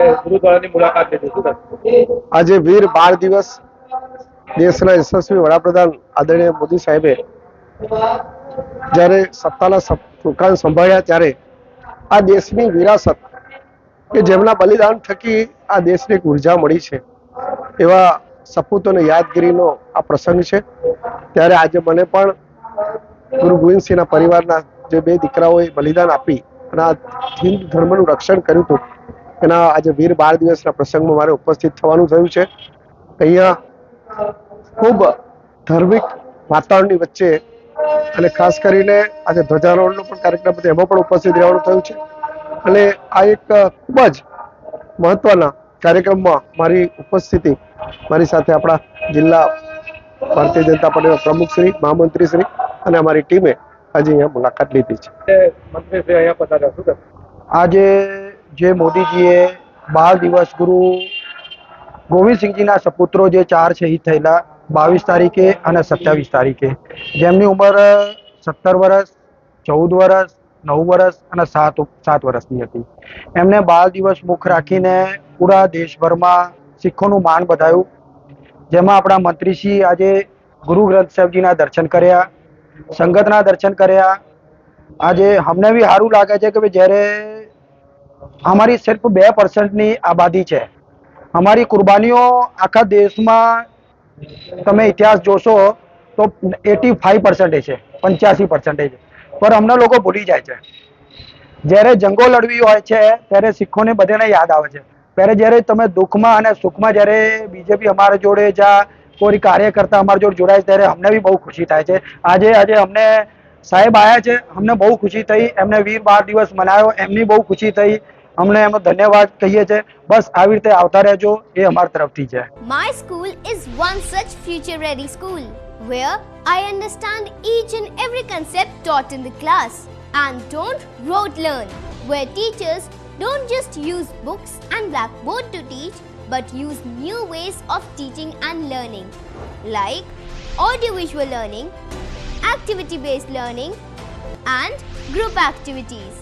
ગુરુદ્વારાની મુલાકાત લીધી શું? આજે વીર બાળ દિવસ દેશના યશસ્વી વડાપ્રધાન આદરણીય મોદી સાહેબે જ્યારે સત્તાના સુકાન સંભાળ્યા ત્યારે આ દેશની વિરાસત કે જેમના બલિદાન થકી આ દેશને એક ઊર્જા મળી છે, એવા સપૂતોને યાદગીરીનો આ પ્રસંગ છે ત્યારે આજે મને પણ ગુરુ ગોવિંદસિંહના પરિવારના જે બે દીકરાઓએ બલિદાન આપી અને આ હિન્દુ ધર્મનું રક્ષણ કર્યું હતું એના આજે વીર બાળ દિવસના પ્રસંગમાં મારે ઉપસ્થિત થવાનું થયું છે. અહીંયા ખૂબ ધાર્મિક વાતાવરણની વચ્ચે અને ખાસ કરીને આજે ધ્વજારોહણનો પણ કાર્યક્રમ હતો એમાં પણ ઉપસ્થિત રહેવાનું થયું છે. અને આ એક ખૂબ જ મહત્વના કાર્યક્રમમાં મારી ઉપસ્થિતિ મારી સાથે આપણા જિલ્લા ભારતીય જનતા પાર્ટીના પ્રમુખ શ્રી મહામંત્રી શ્રી અને અમારી ટીમે આજે અહીંયા મુલાકાત લીધી છે. અહીંયા? આજે જે મોદીજીએ બાળ દિવસ ગુરુ ગોવિંદસિંહજીના સપુત્રો જે ચાર શહીદ થયેલા, બાવીસ તારીખે અને સત્યાવીસ તારીખે. જેમની ઉંમર સત્તર વર્ષ ચૌદ વર્ષ નવ વર્ષ અને સાત સાત વર્ષની હતી. એમને બાળ દિવસ મુખ રાખીને પૂરા દેશભરમાં શીખોનું માન બધાયું. જેમાં આપણા મંત્રીશ્રી આજે ગુરુ ગ્રંથ સાહેબજીના દર્શન કર્યા, સંગતના દર્શન કર્યા. આજે અમને બી સારું લાગે છે કે ભાઈ જ્યારે અમારી સિર્ફ બે પર્સન્ટની આબાદી છે. અમારી કુરબાનીઓ આખા દેશમાં તમે ઇતિહાસ જોશો તો એટી ફાઈવ પર્સન્ટેજ છે, પંચ્યાસી પર્સન્ટેજ પર અમને લોકો ભૂલી જાય છે. જ્યારે જંગો લડવી હોય છે, ત્યારે શીખોને બધાને યાદ આવે છે. ત્યારે જ્યારે તમે દુઃખમાં અને સુખમાં જ્યારે બીજેપી અમારા જોડે જા, કોઈ કાર્યકર્તા અમારા જોડે જોડાય ત્યારે અમને બી બહુ ખુશી થાય છે. આજે આજે અમને સાહેબ આવ્યા છે, અમને બહુ ખુશી થઈ, એમને વીર બાર દિવસ મનાવ્યો એમની બહુ ખુશી થઈ. અમને એમનો ધન્યવાદ કહીએ છીએ બસ આવી રીતે આવતા રહેજો એ અમારા તરફથી છે My school is one such future ready school where I understand each and every concept taught in the class and don't rote learn, where teachers don't just use books and blackboard to teach but use new ways of teaching and learning like audiovisual learning, activity based learning, and group activities,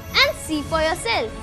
see for yourself.